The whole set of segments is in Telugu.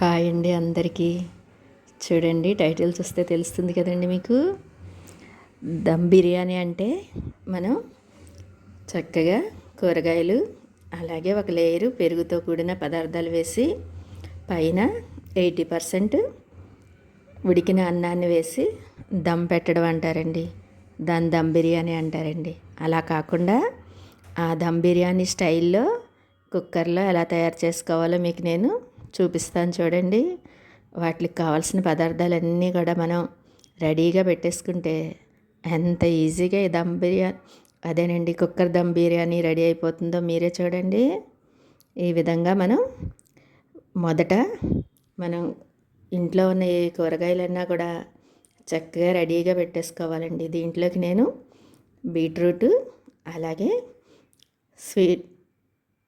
హాయ్ అండి అందరికీ. చూడండి టైటిల్ చూస్తే తెలుస్తుంది కదండి మీకు. దమ్ బిర్యానీ అంటే మనం చక్కగా కూరగాయలు అలాగే ఒక లేయరు పెరుగుతో కూడిన పదార్థాలు వేసి పైన ఎయిటీ పర్సెంట్ ఉడికిన అన్నాన్ని వేసి దమ్ పెట్టడం అంటారండి. దాని దమ్ బిర్యానీ అంటారండి. అలా కాకుండా ఆ దమ్ బిర్యానీ స్టైల్లో కుక్కర్లో ఎలా తయారు చేసుకోవాలో మీకు నేను చూపిస్తాను చూడండి. వాటికి కావాల్సిన పదార్థాలన్నీ కూడా మనం రెడీగా పెట్టేసుకుంటే ఎంత ఈజీగా ఈ దమ్ బిర్యానీ అదేనండి కుక్కర్ దమ్ బిర్యానీ రెడీ అయిపోతుందో మీరే చూడండి. ఈ విధంగా మనం మొదట మనం ఇంట్లో ఉన్న ఏ కూరగాయలన్నా కూడా చక్కగా రెడీగా పెట్టేసుకోవాలండి. దీంట్లోకి నేను బీట్రూట్ అలాగే స్వీట్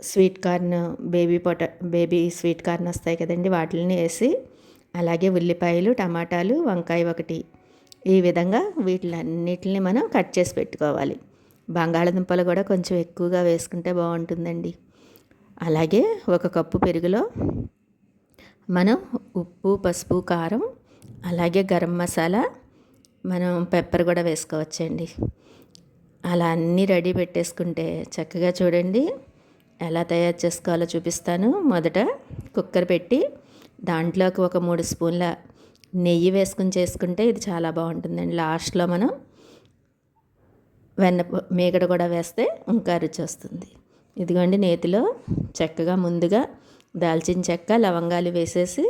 స్వీట్ కార్న్ బేబీ పొట బేబీ స్వీట్ కార్న్ వస్తాయి కదండి వాటిని వేసి అలాగే ఉల్లిపాయలు టమాటాలు వంకాయ ఒకటి. ఈ విధంగా వీటిలన్నిటిని మనం కట్ చేసి పెట్టుకోవాలి. బంగాళదుంపలు కూడా కొంచెం ఎక్కువగా వేసుకుంటే బాగుంటుందండి. అలాగే ఒక కప్పు పెరుగులో మనం ఉప్పు పసుపు కారం అలాగే గరం మసాలా మనం పెప్పర్ కూడా వేసుకోవచ్చండి. అలా అన్నీ రెడీ పెట్టేసుకుంటే చక్కగా చూడండి. ఎలా తయారు చేసుకోవాలో చూపిస్తాను. మొదట కుక్కర్ పెట్టి దాంట్లోకి ఒక మూడు స్పూన్ల నెయ్యి వేసుకుని చేసుకుంటే ఇది చాలా బాగుంటుందండి. లాస్ట్లో మనం వెన్న మేగడ కూడా వేస్తే ఇంకా రుచి వస్తుంది. ఇదిగోండి నేతిలో చక్కగా ముందుగా దాల్చిన చెక్క లవంగాలు వేసేసి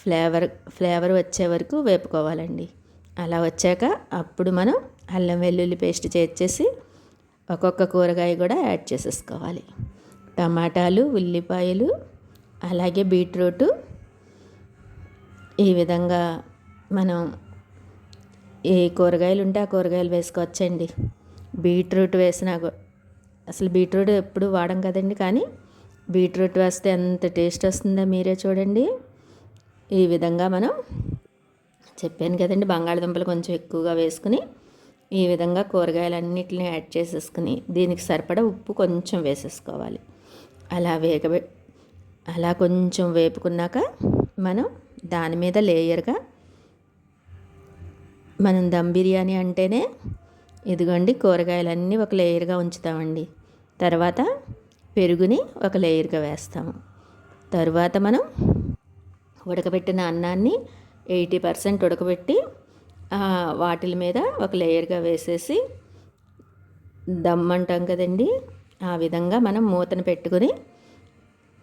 ఫ్లేవర్ ఫ్లేవర్ వచ్చే వరకు వేపుకోవాలండి. అలా వచ్చాక అప్పుడు మనం అల్లం వెల్లుల్లి పేస్ట్ చేర్చేసి ఒక్కొక్క కూరగాయ కూడా యాడ్ చేసేసుకోవాలి. టమాటాలు ఉల్లిపాయలు అలాగే బీట్రూటు. ఈ విధంగా మనం ఏ కూరగాయలు ఉంటే ఆ కూరగాయలు వేసుకోవచ్చండి. బీట్రూట్ వేసినా అసలు బీట్రూట్ ఎప్పుడు వాడం కదండి కానీ బీట్రూట్ వేస్తే ఎంత టేస్ట్ వస్తుందో మీరే చూడండి. ఈ విధంగా మనం చెప్పాను కదండి బంగాళదుంపలు కొంచెం ఎక్కువగా వేసుకుని ఈ విధంగా కూరగాయలన్నిటిని యాడ్ చేసేసుకుని దీనికి సరిపడా ఉప్పు కొంచెం వేసేసుకోవాలి. అలా వేగబె అలా కొంచెం వేపుకున్నాక మనం దాని మీద లేయర్గా మనం దమ్ బిర్యానీ అంటేనే ఇదిగోండి కూరగాయలన్నీ ఒక లేయర్గా ఉంచుతామండి. తర్వాత పెరుగుని ఒక లేయర్గా వేస్తాము. తరువాత మనం ఉడకబెట్టిన అన్నాన్ని ఎయిటీ పర్సెంట్ ఉడకబెట్టి వాటిల మీద ఒక లేయర్గా వేసేసి దమ్ అంటాం కదండి ఆ విధంగా మనం మూతను పెట్టుకుని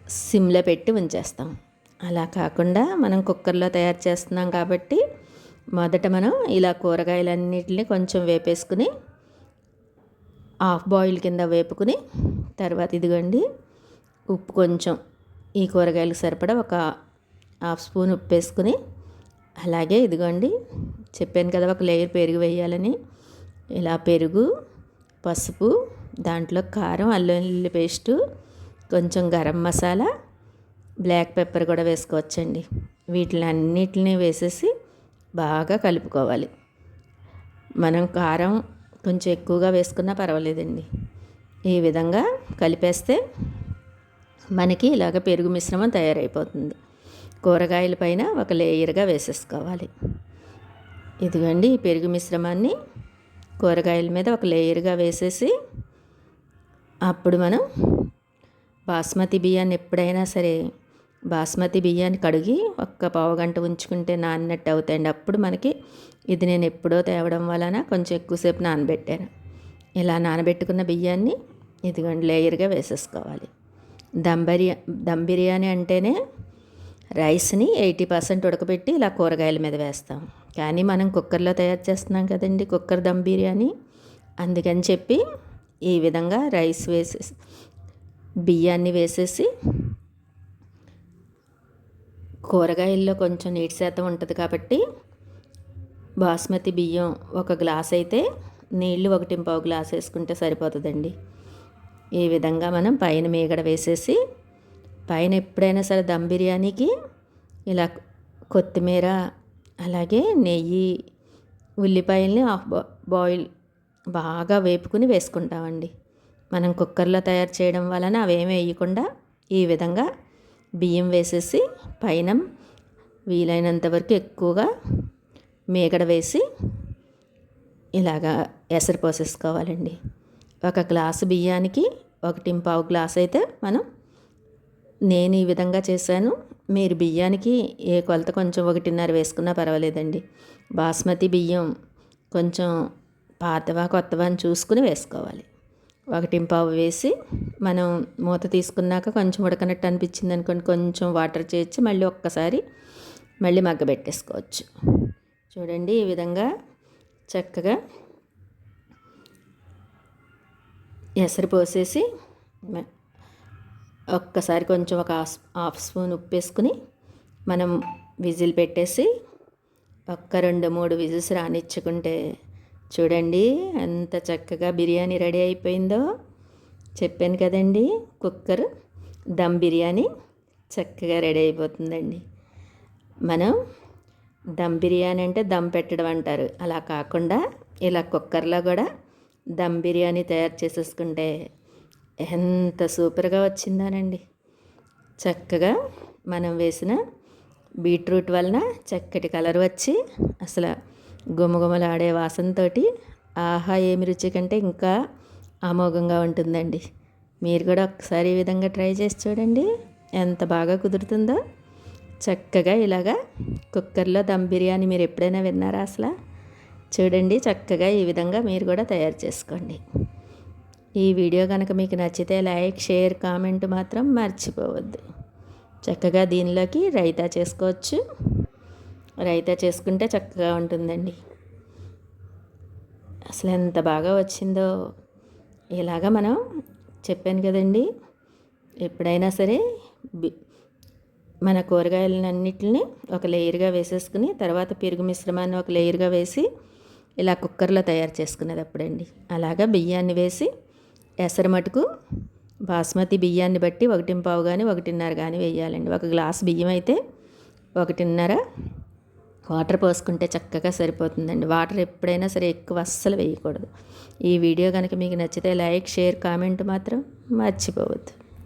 సిమ్లో పెట్టి ఉంచేస్తాం. అలా కాకుండా మనం కుక్కర్లో తయారు చేస్తున్నాం కాబట్టి మొదట మనం ఇలా కూరగాయలన్నిటిని కొంచెం వేపేసుకుని హాఫ్ బాయిల్ కింద వేపుకుని తర్వాత ఇదిగోండి ఉప్పు కొంచెం ఈ కూరగాయలకు సరిపడా ఒక హాఫ్ స్పూన్ ఉప్పు వేసుకుని అలాగే ఇదిగోండి చెప్పాను కదా ఒక లేయర్ పెరుగు వేయాలని. ఇలా పెరుగు పసుపు దాంట్లో కారం అల్లం వెల్లుల్లి పేస్టు కొంచెం గరం మసాలా బ్లాక్ పెప్పర్ కూడా వేసుకోవచ్చండి. వీటిని అన్నిటిని వేసేసి బాగా కలుపుకోవాలి. మనం కారం కొంచెం ఎక్కువగా వేసుకున్నా పర్వాలేదండి. ఈ విధంగా కలిపేస్తే మనకి ఇలాగ పెరుగు మిశ్రమం తయారైపోతుంది. కూరగాయల పైన ఒక లేయర్గా వేసేసుకోవాలి. ఇదిగండి ఈ పెరుగు మిశ్రమాన్ని కూరగాయల మీద ఒక లేయర్గా వేసేసి అప్పుడు మనం బాస్మతి బియ్యాన్ని ఎప్పుడైనా సరే బాస్మతి బియ్యాన్ని కడిగి ఒక్క పావు గంట ఉంచుకుంటే నానినట్టు అవుతాయండి. అప్పుడు మనకి ఇది నేను ఎప్పుడో తేవడం వలన కొంచెం ఎక్కువసేపు నానబెట్టాను. ఇలా నానబెట్టుకున్న బియ్యాన్ని ఇదిగోండి లేయర్గా వేసేసుకోవాలి. దమ్ బిర్యా దమ్ బిర్యానీ అంటేనే రైస్ని ఎయిటీ పర్సెంట్ ఉడకబెట్టి ఇలా కూరగాయల మీద వేస్తాం. కానీ మనం కుక్కర్లో తయారు చేస్తున్నాం కదండి కుక్కర్ దమ్ బిర్యానీ. అందుకని చెప్పి ఈ విధంగా రైస్ వేసేసి బియ్యాన్ని వేసేసి కూరగాయల్లో కొంచెం నీటి శాతం ఉంటుంది కాబట్టి బాస్మతి బియ్యం ఒక గ్లాస్ అయితే నీళ్ళు ఒకటి పావు గ్లాస్ వేసుకుంటే సరిపోతుందండి. ఈ విధంగా మనం పైన మీగడ వేసేసి పైన ఎప్పుడైనా సరే దమ్ బిర్యానీకి ఇలా కొత్తిమీర అలాగే నెయ్యి ఉల్లిపాయల్ని హాఫ్ బాయిల్ బాగా వేపుకుని వేసుకుంటామండి. మనం కుక్కర్లో తయారు చేయడం వలన అవేమి వేయకుండా ఈ విధంగా బియ్యం వేసేసి పైన వీలైనంత వరకు ఎక్కువగా మేగడ వేసి ఇలాగా ఎసరు పోసేసుకోవాలండి. ఒక గ్లాసు బియ్యానికి ఒకటి పావు గ్లాస్ అయితే మనం నేను ఈ విధంగా చేశాను. మీరు బియ్యానికి ఏ కొలత కొంచెం ఒకటిన్నర వేసుకున్నా పర్వాలేదండి. బాస్మతి బియ్యం కొంచెం పాతవా కొత్తవా అని చూసుకుని వేసుకోవాలి. ఒకటి పావు వేసి మనం మూత తీసుకున్నాక కొంచెం ఉడకనట్టు అనిపించింది అనుకోండి కొంచెం వాటర్ చేర్చి మళ్ళీ ఒక్కసారి మళ్ళీ మగ్గబెట్టేసుకోవచ్చు చూడండి ఈ విధంగా చక్కగా ఎసరు పోసేసి ఒక్కసారి కొంచెం ఒక హాఫ్ స్పూన్ ఉప్పు వేసుకుని మనం విజిల్ పెట్టేసి ఒక్క రెండు మూడు విజిల్స్ రానిచ్చుకుంటే చూడండి ఎంత చక్కగా బిర్యానీ రెడీ అయిపోయిందో. చెప్పాను కదండి కుక్కర్ దమ్ బిర్యానీ చక్కగా రెడీ అయిపోతుందండి. మనం దమ్ బిర్యానీ అంటే దమ్ పెట్టడం అంటారు. అలా కాకుండా ఇలా కుక్కర్లో కూడా దమ్ బిర్యానీ తయారు చేసేసుకుంటే ఎంత సూపర్గా వచ్చిందానండి. చక్కగా మనం వేసిన బీట్రూట్ వలన చక్కటి కలర్ వచ్చి అసలు గుమగుమలాడే వాసనతో ఆహా ఏమి రుచి కంటే ఇంకా అమోఘంగా ఉంటుందండి. మీరు కూడా ఒకసారి ఈ విధంగా ట్రై చేసి చూడండి. ఎంత బాగా కుదురుతుందో. చక్కగా ఇలాగా కుక్కర్లో దమ్ బిర్యానీ మీరు ఎప్పుడైనా విన్నారా అసలు? చూడండి చక్కగా ఈ విధంగా మీరు కూడా తయారు చేసుకోండి. ఈ వీడియో కనుక మీకు నచ్చితే లైక్ షేర్ కామెంట్ మాత్రం మర్చిపోవద్దు. చక్కగా దీనిలోకి రైతా చేసుకోవచ్చు. రైతా చేసుకుంటే చక్కగా ఉంటుందండి. అసలు ఎంత బాగా వచ్చిందో. ఇలాగ మనం చెప్పాను కదండి. ఎప్పుడైనా సరే మన కూరగాయలన్నింటిని ఒక లేయర్గా వేసేసుకుని తర్వాత పెరుగు మిశ్రమాన్ని ఒక లేయర్గా వేసి ఇలా కుక్కర్లో తయారు చేసుకునేది అప్పుడండి. అలాగా బియ్యాన్ని వేసి ఎసరు మటుకు బాస్మతి బియ్యాన్ని బట్టి ఒకటి పావు కానీ ఒకటిన్నర కానీ వేయాలండి. ఒక గ్లాస్ బియ్యం అయితే ఒకటిన్నర వాటర్ పోసుకుంటే చక్కగా సరిపోతుందండి. వాటర్ ఎప్పుడైనా సరే ఎక్కువ అస్సలు వేయకూడదు. ఈ వీడియో కనుక మీకు నచ్చితే లైక్ షేర్ కామెంట్ మాత్రం మర్చిపోవద్దు.